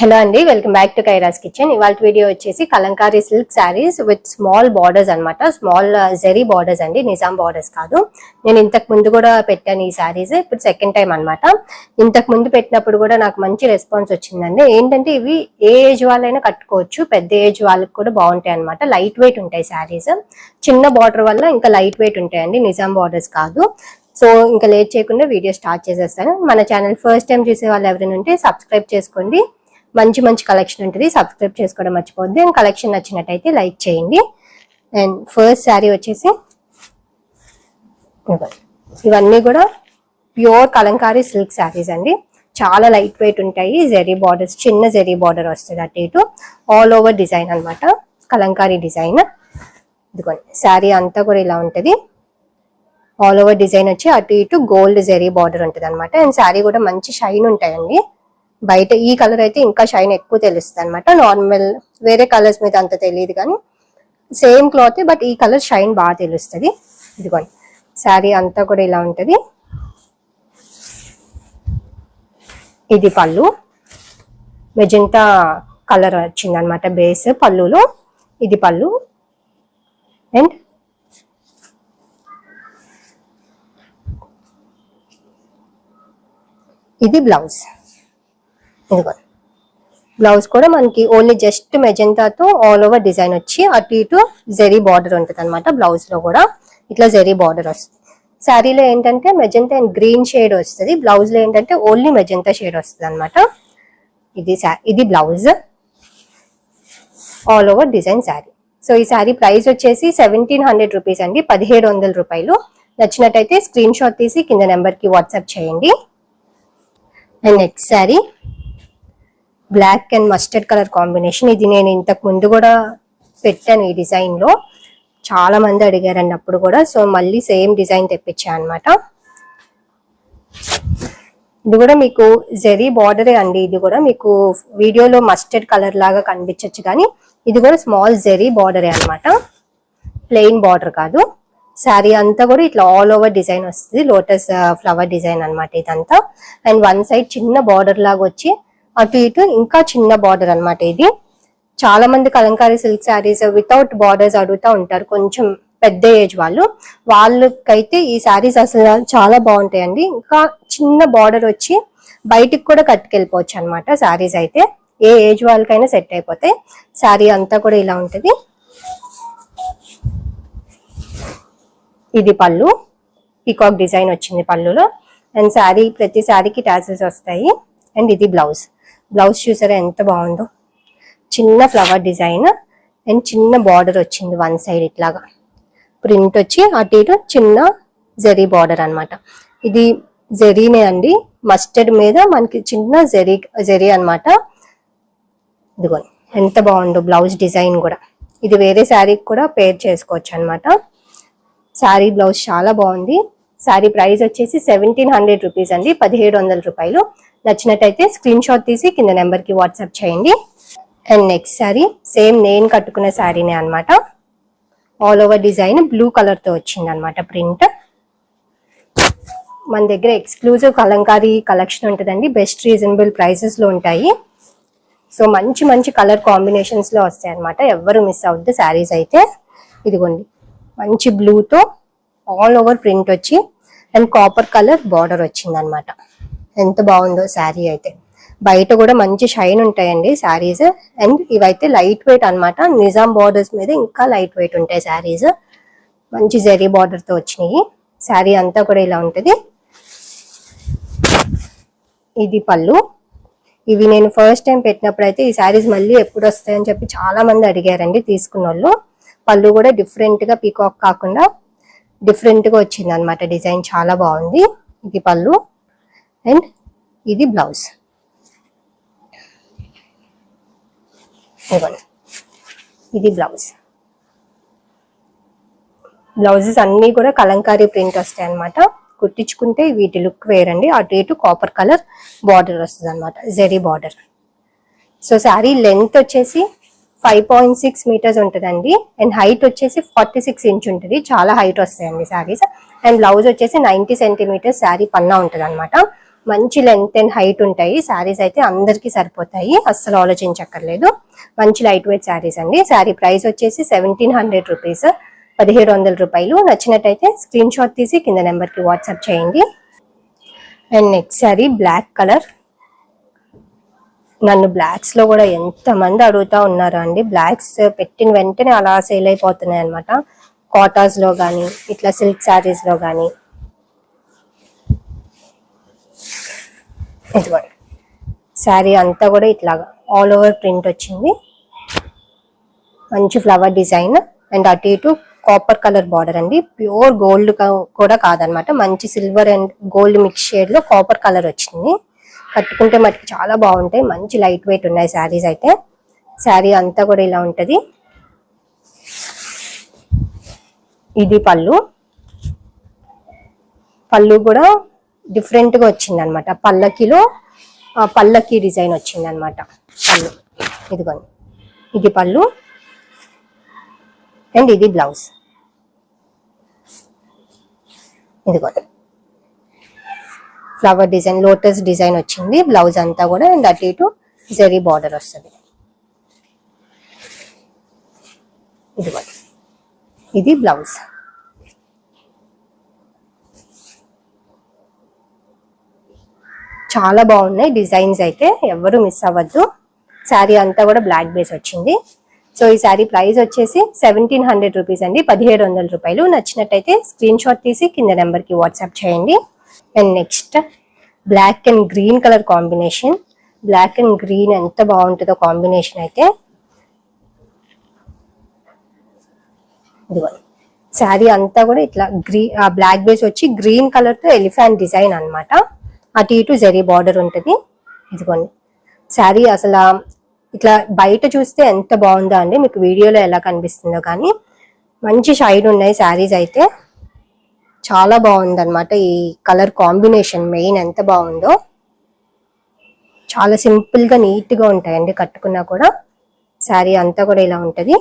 Hello అండి welcome back to Kaira's kitchen ఇవాళ video వచ్చేసి kalamkari silk saris with small borders అన్నమాట. Small zari borders అండి నిజాం బార్డర్స్ కాదు. నేను ఇంతకు ముందు కూడా పెట్టాను ఈ శారీస్ ఇప్పుడు సెకండ్ టైం అనమాట ఇంతకు ముందు పెట్టినప్పుడు కూడా నాకు మంచి రెస్పాన్స్ వచ్చిందండి. ఏంటంటే ఇవి ఏ ఏజ్ వాళ్ళైనా కట్టుకోవచ్చు పెద్ద ఏజ్ వాళ్ళకి కూడా బాగుంటాయి అన్నమాట. లైట్ వెయిట్ ఉంటాయి శారీస్ చిన్న బార్డర్ వల్ల ఇంకా లైట్ వెయిట్ ఉంటాయండి నిజాం బార్డర్స్ కాదు. సో ఇంకా లేట్ చేయకుండా వీడియో స్టార్ట్ చేసేస్తాను. మన ఛానల్ ఫస్ట్ టైం చూసే వాళ్ళు ఎవరైనా ఉంటే సబ్స్క్రైబ్ చేసుకోండి. మంచి మంచి కలెక్షన్ ఉంటుంది. సబ్స్క్రైబ్ చేసుకోవడం మర్చిపోద్ది అండ్ కలెక్షన్ నచ్చినట్టయితే లైక్ చేయండి. అండ్ ఫస్ట్ శారీ వచ్చేసి ఇదిగో. ఇవన్నీ కూడా ప్యూర్ కలంకారీ సిల్క్ శారీస్ అండి. చాలా లైట్ వెయిట్ ఉంటాయి. జెరీ బార్డర్స్ చిన్న జెరీ బార్డర్ వస్తుంది అటు ఇటు. ఆల్ ఓవర్ డిజైన్ అనమాట కలంకారీ డిజైన్. ఇదిగోండి. శారీ అంతా కూడా ఇలా ఉంటుంది. ఆల్ ఓవర్ డిజైన్ వచ్చి అటు ఇటు గోల్డ్ జెరీ బార్డర్ ఉంటుంది అనమాట అండ్ శారీ కూడా మంచి షైన్ ఉంటాయండి. బయట ఈ కలర్ అయితే ఇంకా షైన్ ఎక్కువ తెలుస్తుంది అనమాట నార్మల్ వేరే కలర్స్ మీద అంత తెలియదు కానీ సేమ్ క్లాత్ బట్ ఈ కలర్ షైన్ బాగా తెలుస్తుంది. ఇదిగోండి శారీ అంతా కూడా ఇలా ఉంటుంది. ఇది పళ్ళు. మెజంతా కలర్ వచ్చింది అనమాట బేస్ పళ్ళులో. ఇది పళ్ళు. అండ్ ఇది బ్లౌజ్. ఇదిగో. బ్లౌజ్ కూడా మనకి ఓన్లీ జస్ట్ మెజంతాతో ఆల్ ఓవర్ డిజైన్ వచ్చి అటు ఇటు జెరీ బార్డర్ ఉంటుంది అనమాట బ్లౌజ్లో కూడా. ఇట్లా జెరీ బార్డర్ వస్తుంది. శారీలో ఏంటంటే మెజంతా అండ్ గ్రీన్ షేడ్ వస్తుంది. బ్లౌజ్లో ఏంటంటే ఓన్లీ మెజంతా షేడ్ వస్తుంది అనమాట ఇది ఇది blouse all over design sari so ఈ శారీ ప్రైస్ వచ్చేసి సెవెంటీన్ హండ్రెడ్ రూపీస్ అండి. పదిహేడు వందల రూపాయలు. నచ్చినట్టయితే స్క్రీన్ షాట్ తీసి కింద నెంబర్కి వాట్సాప్ చేయండి. And next sari black and mustard colour combination. ఇది నేను ఇంతకు ముందు కూడా పెట్టాను ఈ డిజైన్లో. చాలా మంది అడిగారండి అప్పుడు కూడా. సో మళ్ళీ సేమ్ డిజైన్ తెప్పించాను అనమాట ఇది కూడా మీకు జెరీ బార్డరే అండి. ఇది కూడా మీకు వీడియోలో మస్టర్డ్ కలర్ లాగా కనిపించవచ్చు కానీ ఇది కూడా స్మాల్ జెరీ బార్డరే అన్నమాట. ప్లెయిన్ బార్డర్ కాదు. శారీ అంతా కూడా ఇట్లా ఆల్ ఓవర్ డిజైన్ వస్తుంది. లోటస్ ఫ్లవర్ డిజైన్ అన్నమాట ఇదంతా. అండ్ వన్ సైడ్ చిన్న బార్డర్ లాగా వచ్చి అటు ఇటు ఇంకా చిన్న బార్డర్ అనమాట ఇది. చాలా మంది kalamkari silk saris without borders అడుగుతూ ఉంటారు. కొంచెం పెద్ద ఏజ్ వాళ్ళు. వాళ్ళకైతే ఈ శారీస్ అసలు చాలా బాగుంటాయండి. ఇంకా చిన్న బార్డర్ వచ్చి బయటికి కూడా కట్టుకెళ్ళిపోవచ్చు అనమాట శారీస్ అయితే. ఏ ఏజ్ వాళ్ళకైనా సెట్ అయిపోతాయి శారీ అంతా కూడా ఇలా ఉంటుంది. ఇది పళ్ళు. పీకాక్ డిజైన్ వచ్చింది పళ్ళులో. అండ్ శారీ ప్రతి శారీకి టాసెస్ వస్తాయి. అండ్ ఇది బ్లౌజ్ బ్లౌజ్ చూసారా ఎంత బాగుందో? చిన్న ఫ్లవర్ డిజైన్. అండ్ చిన్న బార్డర్ వచ్చింది వన్ సైడ్ ఇట్లాగా. ప్రింట్ వచ్చి అటు ఇటు చిన్న జరీ బార్డర్ అన్నమాట. ఇది జెరీనే అండి. మస్టర్డ్ మీద మనకి చిన్న జరీ జెరీ అన్నమాట. ఇదిగో ఎంత బాగుందో బ్లౌజ్ డిజైన్ కూడా. ఇది వేరే శారీకి కూడా పేర్ చేసుకోవచ్చు అన్నమాట. శారీ బ్లౌజ్ చాలా బాగుంది. శారీ ప్రైస్ వచ్చేసి సెవెంటీన్ హండ్రెడ్ రూపీస్ అండి పదిహేడు వందల రూపాయలు. నచ్చినట్టయితే స్క్రీన్ షాట్ తీసి కింద నెంబర్కి వాట్సాప్ చేయండి. అండ్ నెక్స్ట్ శారీ సేమ్ నేను కట్టుకున్న శారీనే అనమాట ఆల్ ఓవర్ డిజైన్ బ్లూ కలర్తో వచ్చింది అనమాట ప్రింట్. మన దగ్గర ఎక్స్క్లూజివ్ కలంకారీ కలెక్షన్ ఉంటుందండి బెస్ట్ రీజనబుల్ ప్రైసెస్లో ఉంటాయి. సో మంచి మంచి కలర్ కాంబినేషన్స్లో వస్తాయి అనమాట ఎవ్వరు మిస్ అవుద్ది శారీస్ అయితే. ఇదిగోండి మంచి బ్లూతో ఆల్ ఓవర్ ప్రింట్ వచ్చి అండ్ కాపర్ కలర్ బార్డర్ వచ్చింది అనమాట ఎంత బాగుందో శారీ అయితే. బయట కూడా మంచి షైన్ ఉంటాయండి శారీస్. అండ్ ఇవైతే లైట్ వెయిట్ అనమాట. నిజాం బార్డర్స్ మీద ఇంకా లైట్ వెయిట్ ఉంటాయి శారీస్. మంచి జరీ బార్డర్తో వచ్చినాయి. శారీ అంతా కూడా ఇలా ఉంటుంది. ఇది పళ్ళు. ఇవి నేను ఫస్ట్ టైం పెట్టినప్పుడు అయితే ఈ శారీస్ మళ్ళీ ఎప్పుడు వస్తాయని చెప్పి చాలా మంది అడిగారండి తీసుకున్న వాళ్ళు పళ్ళు కూడా డిఫరెంట్గా పీకాక్ కాకుండా డిఫరెంట్గా వచ్చింది అనమాట డిజైన్ చాలా బాగుంది. ఇది పళ్ళు. అండ్ ఇది బ్లౌజ్. ఇవ్వండి. ఇది బ్లౌజ్. బ్లౌజెస్ అన్నీ కూడా కలంకారీ ప్రింట్ వస్తాయి అనమాట కుట్టించుకుంటే వీటి లుక్ వేరండి. అటు ఇటు కాపర్ కలర్ బార్డర్ వస్తుంది అనమాట zari border. So sari length వచ్చేసి ఫైవ్ పాయింట్ సిక్స్ మీటర్స్ ఉంటుందండి. అండ్ హైట్ వచ్చేసి ఫార్టీ సిక్స్ ఇంచ్ ఉంటుంది. చాలా హైట్ వస్తాయండి శారీస్ అండ్ బ్లౌజ్ వచ్చేసి నైంటీ సెంటీమీటర్స్ శారీ పన్నా ఉంటుంది అనమాట మంచి లెంత్ అండ్ హైట్ ఉంటాయి. శారీస్ అయితే అందరికీ సరిపోతాయి. అస్సలు ఆలోచించక్కర్లేదు. మంచి లైట్ వెయిట్ శారీస్ అండి. శారీ ప్రైస్ వచ్చేసి సెవెంటీన్ హండ్రెడ్ రూపీస్ పదిహేడు వందల రూపాయలు. నచ్చినట్టయితే స్క్రీన్ షాట్ తీసి కింద నెంబర్కి వాట్సాప్ చేయండి. And next sari black colour నన్ను బ్లాక్స్లో కూడా ఎంతమంది అడుగుతా ఉన్నారు అండి? బ్లాక్స్ పెట్టిన వెంటనే అలా సేల్ అయిపోతున్నాయి అనమాట కాటాస్లో కానీ ఇట్లా సిల్క్ శారీస్లో కానీ ఇదిగోండి. శారీ అంతా కూడా ఇట్లాగా ఆల్ ఓవర్ ప్రింట్ వచ్చింది. మంచి ఫ్లవర్ డిజైన్ అండ్ అటు ఇటు కాపర్ కలర్ బార్డర్ అండి. ప్యూర్ గోల్డ్ కూడా కాదనమాట మంచి సిల్వర్ అండ్ గోల్డ్ మిక్స్ షేడ్లో కాపర్ కలర్ వచ్చింది. కట్టుకుంటే మటుకు చాలా బాగుంటాయి. మంచి లైట్ వెయిట్ ఉన్నాయి శారీస్ అయితే. శారీ అంతా కూడా ఇలా ఉంటుంది. ఇది పళ్ళు. పళ్ళు కూడా డిఫరెంట్గా వచ్చింది అనమాట పల్లకిలో పల్లకి డిజైన్ వచ్చింది అనమాట పళ్ళు. ఇదిగోండి. ఇది పళ్ళు. అండ్ ఇది బ్లౌజ్. ఇదిగోండి. ఫ్లవర్ డిజైన్ లోటస్ డిజైన్ వచ్చింది. బ్లౌజ్ అంతా కూడా అండ్ అటు ఇటు జరీ బార్డర్ వస్తుంది. ఇది ఇది బ్లౌజ్ చాలా బాగున్నాయి డిజైన్స్ అయితే ఎవరు మిస్ అవ్వద్దు. శారీ అంతా కూడా బ్లాక్ బేస్ వచ్చింది. సో ఈ శారీ ప్రైస్ వచ్చేసి సెవెంటీన్ హండ్రెడ్ రూపీస్ అండి. పదిహేడు వందల రూపాయలు. నచ్చినట్టయితే స్క్రీన్ షాట్ తీసి కింద నెంబర్కి వాట్సాప్ చేయండి. And next black and green colour combination black and green ఎంత బాగుంటుందో కాంబినేషన్ అయితే ఇదిగోండి శారీ అంతా కూడా ఇట్లా గ్రీ బ్లాక్ బేస్ వచ్చి గ్రీన్ కలర్తో ఎలిఫెంట్ డిజైన్ అనమాట అటు ఇటు జరీ బార్డర్ ఉంటుంది. ఇదిగోండి. శారీ అసలు ఇట్లా బయట చూస్తే ఎంత బాగుందో అండి. మీకు వీడియోలో ఎలా కనిపిస్తుందో కానీ మంచి షైడ్ ఉన్నాయి శారీస్ అయితే. చాలా బాగుంది అనమాట ఈ కలర్ కాంబినేషన్ మెయిన్ ఎంత బాగుందో. చాలా సింపుల్గా నీట్గా ఉంటాయండి కట్టుకున్నా కూడా. శారీ అంతా కూడా ఇలా ఉంటుంది.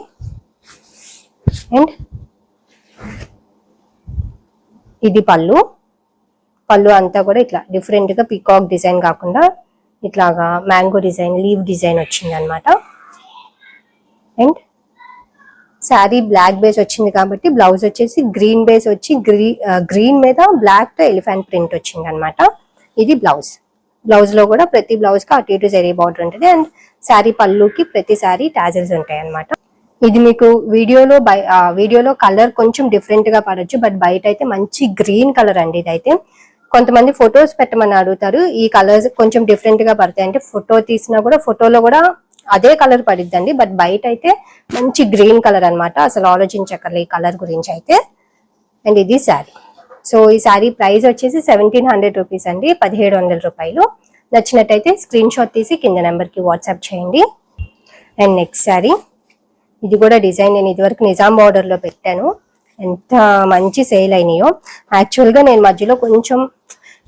అండ్ ఇది పళ్ళు. పళ్ళు అంతా కూడా ఇట్లా డిఫరెంట్గా పికాక్ పీకాక్ డిజైన్ కాకుండా ఇట్లాగా మ్యాంగో డిజైన్ లీవ్ డిజైన్ వచ్చింది అనమాట అండ్ శారీ బ్లాక్ బేస్ వచ్చింది కాబట్టి బ్లౌజ్ వచ్చేసి గ్రీన్ బేస్ వచ్చి గ్రీ గ్రీన్ మీద బ్లాక్తో ఎలిఫెంట్ ప్రింట్ వచ్చింది అనమాట ఇది బ్లౌజ్ బ్లౌజ్లో కూడా ప్రతి బ్లౌజ్కి అటు ఇటు జరీ బార్డర్ ఉంటుంది అండ్ శారీ పళ్ళుకి ప్రతి శారీ టాజిల్స్ ఉంటాయి అనమాట ఇది మీకు వీడియోలో బై ఆ, వీడియోలో కలర్ కొంచెం డిఫరెంట్గా పడచ్చు బట్ బయట అయితే మంచి గ్రీన్ కలర్ అండి ఇదైతే. కొంతమంది ఫొటోస్ పెట్టమని అడుగుతారు ఈ కలర్స్ కొంచెం డిఫరెంట్గా పడతాయి అంటే ఫోటో తీసినా కూడా ఫోటోలో కూడా అదే కలర్ పడిద్దండి. బట్ బయట అయితే మంచి గ్రీన్ కలర్ అనమాట అసలు ఆలోచించక్కర్లే ఈ కలర్ గురించి అయితే. అండ్ ఇది శారీ. సో ఈ శారీ ప్రైస్ వచ్చేసి సెవెంటీన్ హండ్రెడ్ రూపీస్ అండి. పదిహేడు వందల రూపాయలు. నచ్చినట్టయితే స్క్రీన్ షాట్ తీసి కింద నెంబర్కి వాట్సాప్ చేయండి. And next sari. ఇది కూడా డిజైన్ నేను ఇదివరకు నిజాం బార్డర్లో పెట్టాను. ఎంత మంచి సేల్ అయినాయో. యాక్చువల్గా నేను మధ్యలో కొంచెం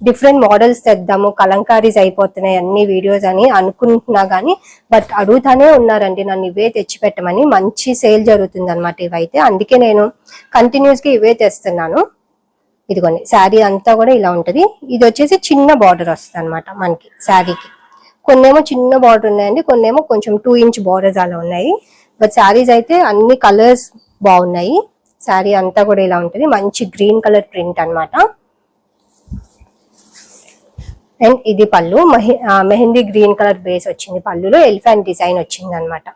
డిఫరెంట్ మోడల్స్ తెద్దాము కలంకారీస్ అయిపోతున్నాయి అన్ని వీడియోస్ అని అనుకుంటున్నా గానీ బట్ అడుగుతానే ఉన్నారండి నన్ను ఇవే తెచ్చి పెట్టమని మంచి సేల్ జరుగుతుంది అనమాట ఇవైతే. అందుకే నేను కంటిన్యూస్గా ఇవే తెస్తున్నాను. ఇదిగోండి శారీ అంతా కూడా ఇలా ఉంటది. ఇది వచ్చేసి చిన్న బార్డర్ వస్తుంది అనమాట మనకి శారీకి. కొన్నేమో చిన్న బార్డర్ ఉన్నాయండి కొన్నేమో కొంచెం టూ ఇంచ్ బార్డర్స్ అలా ఉన్నాయి. బట్ శారీస్ అయితే అన్ని కలర్స్ బాగున్నాయి. శారీ అంతా కూడా ఇలా ఉంటది. మంచి గ్రీన్ కలర్ ప్రింట్ అనమాట అండ్ ఇది పళ్ళు. మెహందీ గ్రీన్ కలర్ బేస్ వచ్చింది పళ్ళులో. ఎలిఫెంట్ డిజైన్ వచ్చింది అనమాట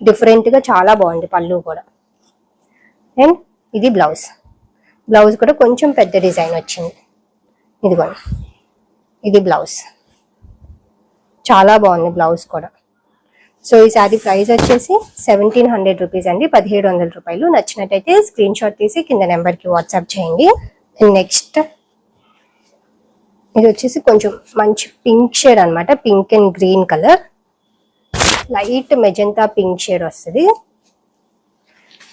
డిఫరెంట్గా చాలా బాగుంది పళ్ళు కూడా. అండ్ ఇది బ్లౌజ్. బ్లౌజ్ కూడా కొంచెం పెద్ద డిజైన్ వచ్చింది. ఇదిగోండి. ఇది బ్లౌజ్. చాలా బాగుంది బ్లౌజ్ కూడా. సో ఈ శారీ ప్రైస్ వచ్చేసి సెవెంటీన్ హండ్రెడ్ రూపీస్ అండి. పదిహేడు వందల రూపాయలు. నచ్చినట్టయితే స్క్రీన్ షాట్ తీసి కింద నెంబర్కి వాట్సాప్ చేయండి. నెక్స్ట్ ఇది వచ్చేసి కొంచెం మంచి పింక్ షేడ్ అన్నమాట. Pink and green colour light magenta pink shade వస్తుంది.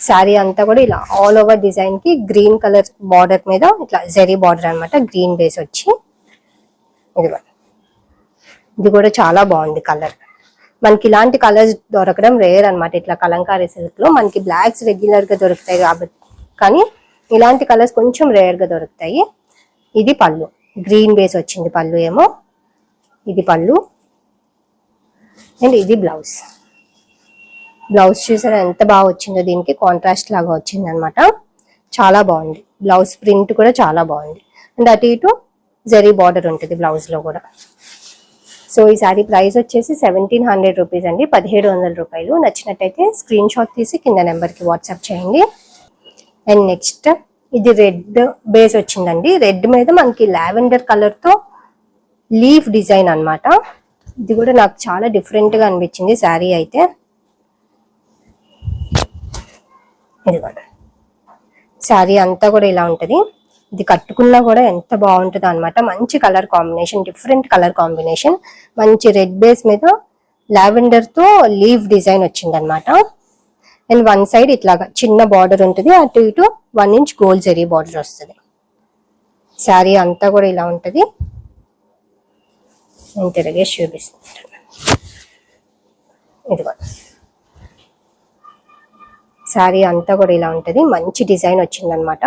శారీ అంతా కూడా ఇలా ఆల్ ఓవర్ డిజైన్కి గ్రీన్ కలర్ బార్డర్ మీద ఇట్లా జెరీ బార్డర్ అన్నమాట. గ్రీన్ బేస్ వచ్చి ఇది ఇది కూడా చాలా బాగుంది కలర్ మనకి ఇలాంటి కలర్స్ దొరకడం రేర్ అన్నమాట. ఇట్లా కలంకారీ సిల్క్లో మనకి బ్లాక్స్ రెగ్యులర్గా దొరుకుతాయి కాబట్టి. కానీ ఇలాంటి కలర్స్ కొంచెం రేర్గా దొరుకుతాయి. ఇది పళ్ళు. గ్రీన్ బేస్ వచ్చింది పళ్ళు ఏమో. ఇది పళ్ళు. అండ్ ఇది బ్లౌజ్. బ్లౌజ్ చూసారా ఎంత బాగా వచ్చిందో దీనికి కాంట్రాస్ట్ లాగా వచ్చింది అనమాట చాలా బాగుంది. బ్లౌజ్ ప్రింట్ కూడా చాలా బాగుంది. అండ్ అటు ఇటు జరీ బార్డర్ ఉంటుంది బ్లౌజ్లో కూడా. సో ఈ సారీ ప్రైస్ వచ్చేసి సెవెంటీన్ హండ్రెడ్ రూపీస్ అండి. పదిహేడు వందల రూపాయలు. నచ్చినట్టయితే స్క్రీన్ షాట్ తీసి కింద నెంబర్కి వాట్సాప్ చేయండి. అండ్ నెక్స్ట్ ఇది రెడ్ బేస్ వచ్చిందండి. రెడ్ మీద మనకి లావెండర్ కలర్తో లీఫ్ డిజైన్ అన్నమాట. ఇది కూడా నాకు చాలా డిఫరెంట్గా అనిపించింది శారీ అయితే. ఇదిగోండి శారీ అంతా కూడా ఇలా ఉంటది. ఇది కట్టుకున్నా కూడా ఎంత బాగుంటుంది అనమాట మంచి colour combination different colour combination. మంచి రెడ్ బేస్ మీద లావెండర్తో లీవ్ డిజైన్ వచ్చిందనమాట అండ్ వన్ సైడ్ ఇట్లాగా చిన్న బార్డర్ ఉంటుంది. అటు ఇటు one inch gold zari border వస్తుంది. శారీ అంతా కూడా ఇలా ఉంటుంది. నేను తిరిగేసి చూపిస్తుంటాను. ఇదిగో. శారీ అంతా కూడా ఇలా ఉంటుంది. మంచి డిజైన్ వచ్చిందనమాట.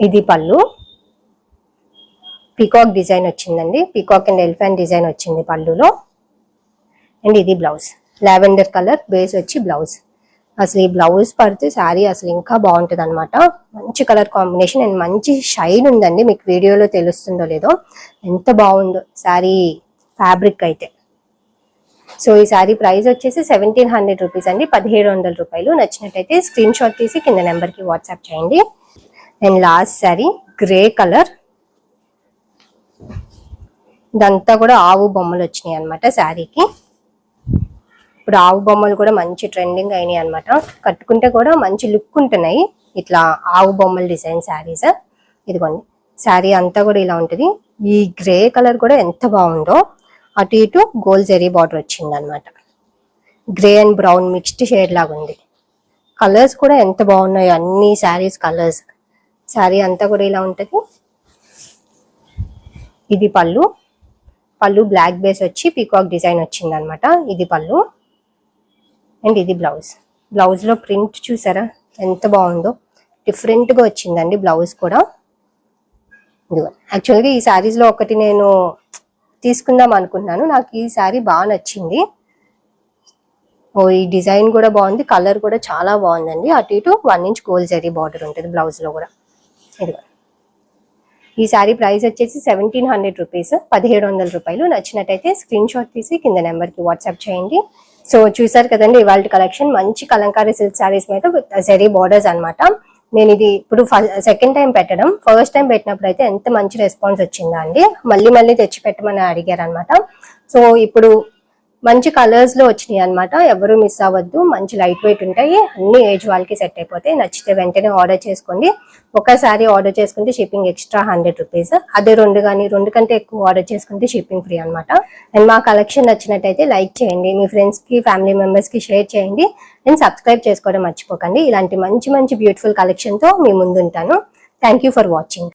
ఇది పళ్ళు. పీకాక్ డిజైన్ వచ్చిందండి. పీకాక్ అండ్ ఎలిఫెంట్ డిజైన్ వచ్చింది పళ్ళులో. అండ్ ఇది బ్లౌజ్. లావెండర్ కలర్ బేస్ వచ్చి బ్లౌజ్. అసలు ఈ బ్లౌజ్ పడితే శారీ అసలు ఇంకా బాగుంటుంది అనమాట మంచి కలర్ కాంబినేషన్ అండ్ మంచి షైన్ ఉందండి. మీకు వీడియోలో తెలుస్తుందో లేదో ఎంత బాగుందో శారీ ఫ్యాబ్రిక్ అయితే. సో ఈ శారీ ప్రైస్ వచ్చేసి సెవెంటీన్ హండ్రెడ్ రూపీస్ అండి. పదిహేడు వందల రూపాయలు. నచ్చినట్టయితే స్క్రీన్ షాట్ తీసి కింద నెంబర్కి వాట్సాప్ చేయండి. And last sari grey colour. ఇదంతా కూడా ఆవు బొమ్మలు వచ్చినాయి అనమాట శారీకి. ఇప్పుడు ఆవు బొమ్మలు కూడా మంచి ట్రెండింగ్ అయినాయి అనమాట కట్టుకుంటే కూడా మంచి లుక్ ఉంటున్నాయి. ఇట్లా ఆవు బొమ్మల డిజైన్ శారీస్ ఇదిగోండి. శారీ అంతా కూడా ఇలా ఉంటుంది. ఈ గ్రే కలర్ కూడా ఎంత బాగుందో అటు ఇటు గోల్డ్ జెరీ బార్డర్ వచ్చింది అనమాట grey and brown mixed shade లాగా ఉంది. కలర్స్ కూడా ఎంత బాగున్నాయి అన్ని శారీస్ కలర్స్ శారీ అంతా కూడా ఇలా ఉంటుంది. ఇది పళ్ళు. పళ్ళు బ్లాక్ బేస్ వచ్చి పీకాక్ డిజైన్ వచ్చింది అనమాట ఇది పళ్ళు. అండ్ ఇది బ్లౌజ్. బ్లౌజ్లో ప్రింట్ చూసారా? ఎంత బాగుందో. డిఫరెంట్గా వచ్చిందండి బ్లౌజ్ కూడా. ఇదిగో యాక్చువల్గా ఈ శారీస్లో ఒకటి నేను తీసుకుందాం అనుకున్నాను. నాకు ఈ సారీ బాగా నచ్చింది. ఓ ఈ డిజైన్ కూడా బాగుంది. కలర్ కూడా చాలా బాగుందండి. అటు ఇటు one inch gold zari border ఉంటుంది బ్లౌజ్లో కూడా. ఇదిగో. ఈ సారీ ప్రైస్ వచ్చేసి సెవెంటీన్ హండ్రెడ్ రూపీస్. పదిహేడు వందల రూపాయలు. నచ్చినట్టయితే స్క్రీన్ షాట్ తీసి కింద నెంబర్కి వాట్సాప్ చేయండి. సో చూసారు కదండి ఇవాళ కలెక్షన్. మంచి కలంకారీ సిల్క్ సారీస్ మీద జరీ బార్డర్స్ అన్నమాట. నేను ఇది ఇప్పుడు సెకండ్ టైం పెట్టడం. ఫస్ట్ టైం పెట్టినప్పుడు అయితే ఎంత మంచి రెస్పాన్స్ వచ్చిందా అండి. మళ్ళీ మళ్ళీ తెచ్చి పెట్టమని అడిగారు అనమాట సో ఇప్పుడు మంచి కలర్స్లో వచ్చినాయి అనమాట ఎవరు మిస్ అవ్వద్దు. మంచి లైట్ వెయిట్ ఉంటాయి. అన్ని ఏజ్ వాళ్ళకి సెట్ అయిపోతాయి. నచ్చితే వెంటనే ఆర్డర్ చేసుకోండి. ఒకసారి ఆర్డర్ చేసుకుంటే షిప్పింగ్ ఎక్స్ట్రా హండ్రెడ్ రూపీస్ అదే రెండు కానీ రెండు కంటే ఎక్కువ ఆర్డర్ చేసుకుంటే షిప్పింగ్ ఫ్రీ అనమాట అండ్ మా కలెక్షన్ నచ్చినట్టయితే లైక్ చేయండి. మీ ఫ్రెండ్స్కి ఫ్యామిలీ మెంబర్స్కి షేర్ చేయండి. అండ్ సబ్స్క్రైబ్ చేసుకోవడం మర్చిపోకండి. ఇలాంటి మంచి మంచి బ్యూటిఫుల్ కలెక్షన్తో మీ ముందుంటాను. Thank you for watching